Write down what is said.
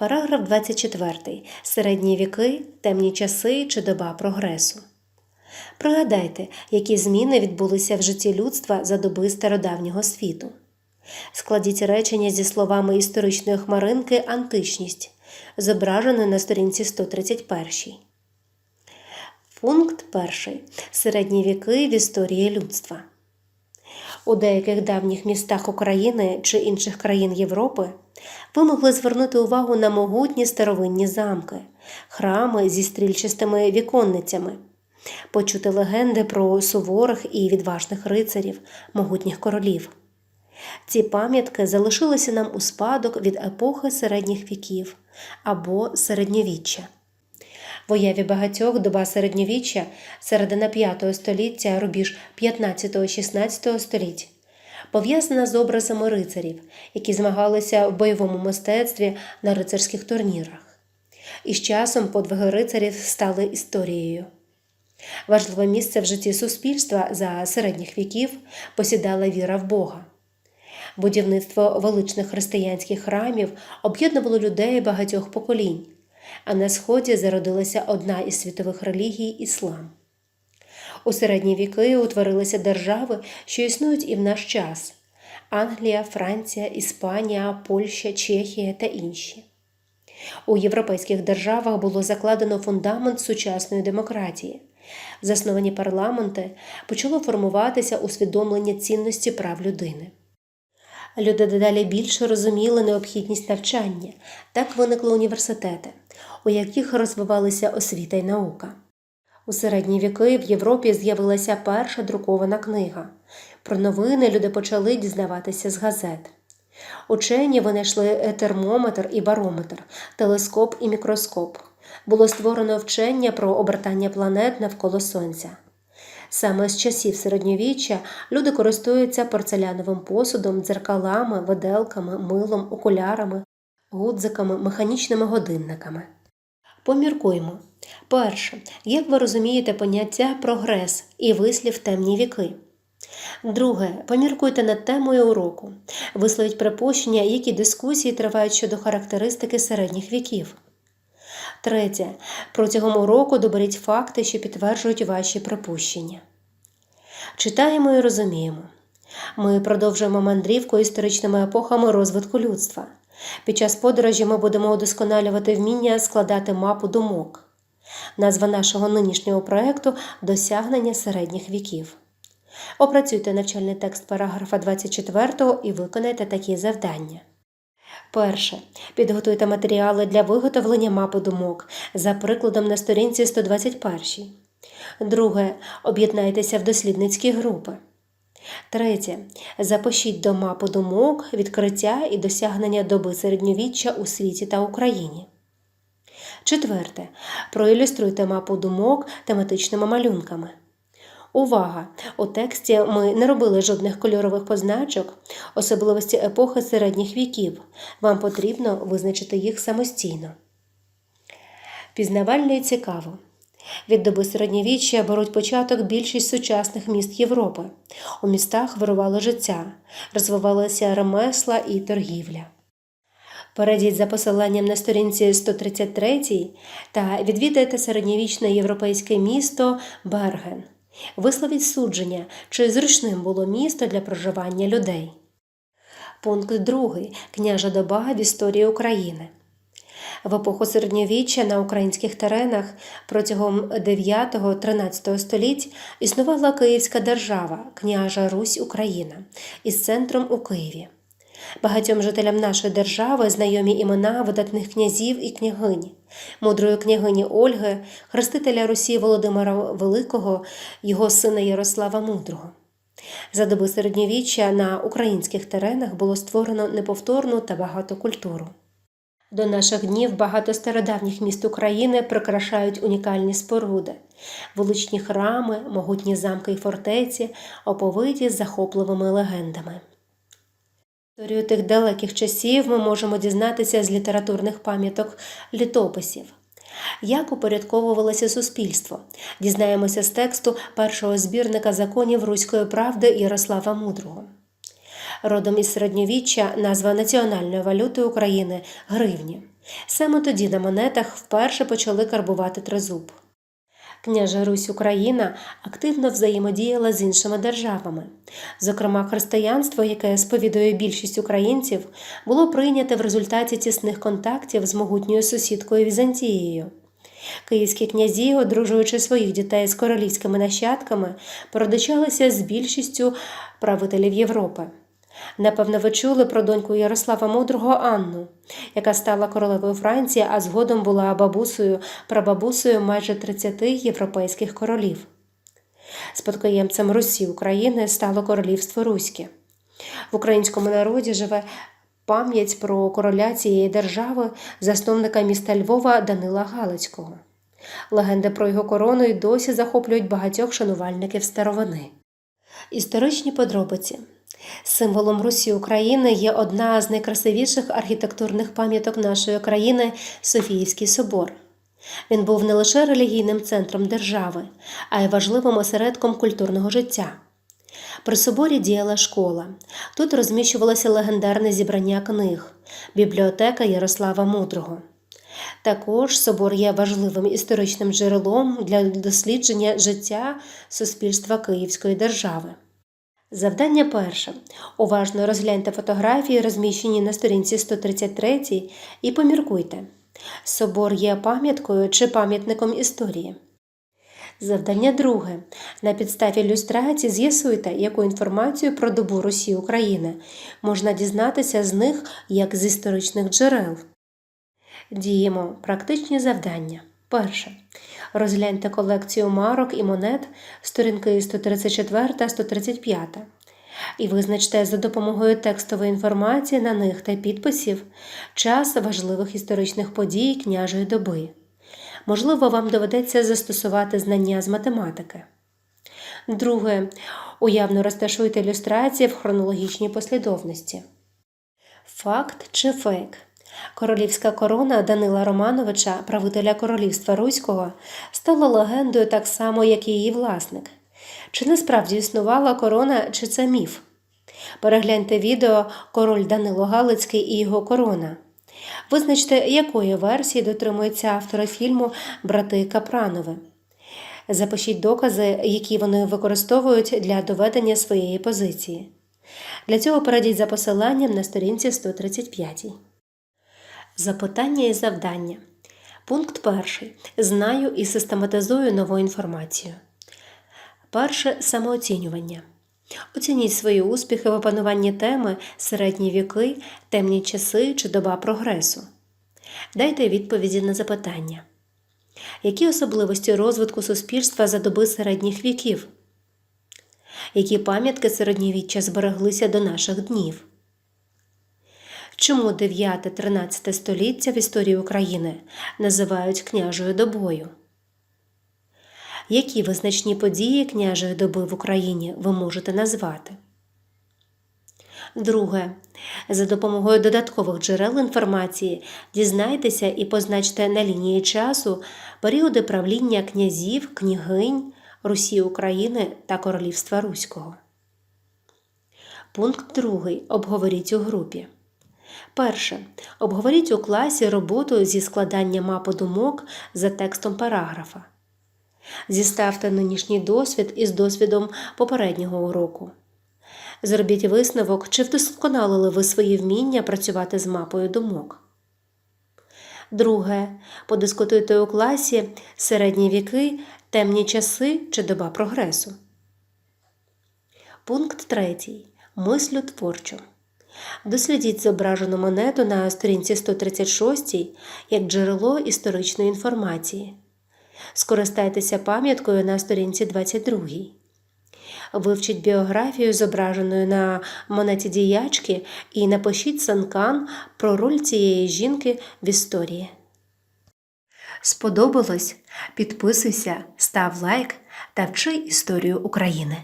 Параграф 24. Середні віки, темні часи чи доба прогресу. Пригадайте, які зміни відбулися в житті людства за доби стародавнього світу. Складіть речення зі словами історичної хмаринки античність, зображене на сторінці 131. Пункт 1. Середні віки в історії людства. У деяких давніх містах України чи інших країн Європи ви могли звернути увагу на могутні старовинні замки, храми зі стрільчастими віконницями, почути легенди про суворих і відважних рицарів, могутніх королів. Ці пам'ятки залишилися нам у спадок від епохи середніх віків або середньовіччя. Уяві багатьох доба середньовіччя, середина V століття, рубіж 15-16 століть, пов'язана з образами рицарів, які змагалися в бойовому мистецтві на рицарських турнірах. І з часом подвиги рицарів стали історією. Важливе місце в житті суспільства за середніх віків посідала віра в Бога. Будівництво величних християнських храмів об'єднувало людей багатьох поколінь, а на Сході зародилася одна із світових релігій іслам. У середні віки утворилися держави, що існують і в наш час Англія, Франція, Іспанія, Польща, Чехія та інші. У європейських державах було закладено фундамент сучасної демократії. Засновані парламенти почало формуватися усвідомлення цінності прав людини. Люди дедалі більше розуміли необхідність навчання, так виникли університети, у яких розвивалися освіта й наука. У середні віки в Європі з'явилася перша друкована книга. Про новини люди почали дізнаватися з газет. Учені винайшли термометр і барометр, телескоп і мікроскоп. Було створено вчення про обертання планет навколо Сонця. Саме з часів середньовіччя люди користуються порцеляновим посудом, дзеркалами, виделками, милом, окулярами, гудзиками, механічними годинниками. Поміркуймо. Перше, як ви розумієте поняття прогрес і вислів темні віки? Друге, поміркуйте над темою уроку. Висловіть припущення, які дискусії тривають щодо характеристики середніх віків. Третє. Протягом уроку доберіть факти, що підтверджують ваші припущення. Читаємо і розуміємо. Ми продовжуємо мандрівку історичними епохами розвитку людства. Під час подорожі ми будемо удосконалювати вміння складати мапу думок. Назва нашого нинішнього проєкту досягнення середніх віків. Опрацюйте навчальний текст параграфа 24 і виконайте такі завдання. Перше. Підготуйте матеріали для виготовлення мапи думок за прикладом на сторінці 121. Друге. Об'єднайтеся в дослідницькі групи. Третє. Запишіть до мапи думок відкриття і досягнення доби середньовіччя у світі та Україні. Четверте. Проілюструйте мапу думок тематичними малюнками. Увага! У тексті ми не робили жодних кольорових позначок, особливості епохи середніх віків. Вам потрібно визначити їх самостійно. Пізнавально і цікаво. Від доби середньовіччя беруть початок більшість сучасних міст Європи. У містах вирувало життя, розвивалися ремесла і торгівля. Перейдіть за посиланням на сторінці 133 та відвідайте середньовічне європейське місто Берген. Висловіть судження, чи зручним було місто для проживання людей. Пункт 2. Княжа доба в історії України. В епоху середньовіччя на українських теренах протягом 9-13 століть існувала Київська держава, княжа Русь Україна, із центром у Києві. Багатьом жителям нашої держави знайомі імена видатних князів і княгинь, мудрої княгині Ольги, хрестителя Русі Володимира Великого, його сина Ярослава Мудрого. За доби середньовіччя на українських теренах було створено неповторну та багату культуру. До наших днів багато стародавніх міст України прикрашають унікальні споруди, величні храми, могутні замки й фортеці, оповиті захопливими легендами. Історію тих далеких часів ми можемо дізнатися з літературних пам'яток літописів. Як упорядковувалося суспільство? Дізнаємося з тексту першого збірника законів Руської правди Ярослава Мудрого. Родом із середньовіччя назва національної валюти України гривні. Саме тоді на монетах вперше почали карбувати тризуб. Княжа Русь Україна активно взаємодіяла з іншими державами. Зокрема, християнство, яке сповідує більшість українців, було прийняте в результаті тісних контактів з могутньою сусідкою Візантією. Київські князі, одружуючи своїх дітей з королівськими нащадками, породичалися з більшістю правителів Європи. Напевно, ви чули про доньку Ярослава Мудрого Анну, яка стала королевою Франції, а згодом була бабусею, прабабусею майже 30 європейських королів. Спадкоємцем Русі України стало королівство Руське. В українському народі живе пам'ять про короля цієї держави, засновника міста Львова Данила Галицького. Легенди про його корону й досі захоплюють багатьох шанувальників старовини. Історичні подробиці. Символом Русі України є одна з найкрасивіших архітектурних пам'яток нашої країни Софіївський собор. Він був не лише релігійним центром держави, а й важливим осередком культурного життя. При соборі діяла школа. Тут розміщувалося легендарне зібрання книг, бібліотека Ярослава Мудрого. Також собор є важливим історичним джерелом для дослідження життя суспільства Київської держави. Завдання перше. Уважно розгляньте фотографії, розміщені на сторінці 133, і поміркуйте. Собор є пам'яткою чи пам'ятником історії. Завдання друге. На підставі ілюстрацій з'ясуйте, яку інформацію про добу Русі України можна дізнатися з них як з історичних джерел. Діємо практичні завдання. Перше. Розгляньте колекцію марок і монет сторінки 134 та 135 і визначте за допомогою текстової інформації на них та підписів час важливих історичних подій княжої доби. Можливо, вам доведеться застосувати знання з математики. Друге. Уявно розташуйте ілюстрації в хронологічній послідовності. Факт чи фейк. Королівська корона Данила Романовича, правителя королівства Руського, стала легендою так само, як і її власник. Чи насправді існувала корона, чи це міф? Перегляньте відео Король Данило Галицький і його корона. Визначте, якої версії дотримуються автори фільму Брати Капранови. Запишіть докази, які вони використовують для доведення своєї позиції. Для цього перейдіть за посиланням на сторінці 135. Запитання і завдання. Пункт перший. Знаю і систематизую нову інформацію. Перше самооцінювання. Оцініть свої успіхи в опануванні теми середні віки, темні часи чи доба прогресу. Дайте відповіді на запитання. Які особливості розвитку суспільства за доби середніх віків? Які пам'ятки середньовіччя збереглися до наших днів? Чому 9-13 століття в історії України називають княжою добою? Які визначні події княжої доби в Україні ви можете назвати? Друге. За допомогою додаткових джерел інформації дізнайтеся і позначте на лінії часу періоди правління князів, княгинь Русі України та Королівства Руського. Пункт 2. Обговоріть у групі. Перше. Обговоріть у класі роботу зі складання мапи думок за текстом параграфа. Зіставте нинішній досвід із досвідом попереднього уроку. Зробіть висновок, чи вдосконалили ви свої вміння працювати з мапою думок. Друге. Подискутуйте у класі середні віки, темні часи чи доба прогресу. Пункт 3. Мислю творчо. Дослідіть зображену монету на сторінці 136 як джерело історичної інформації. Скористайтеся пам'яткою на сторінці 22. Вивчіть біографію, зображеної на монеті діячки, і напишіть санкан про роль цієї жінки в історії. Сподобалось? Підписуйся, став лайк та вчи історію України.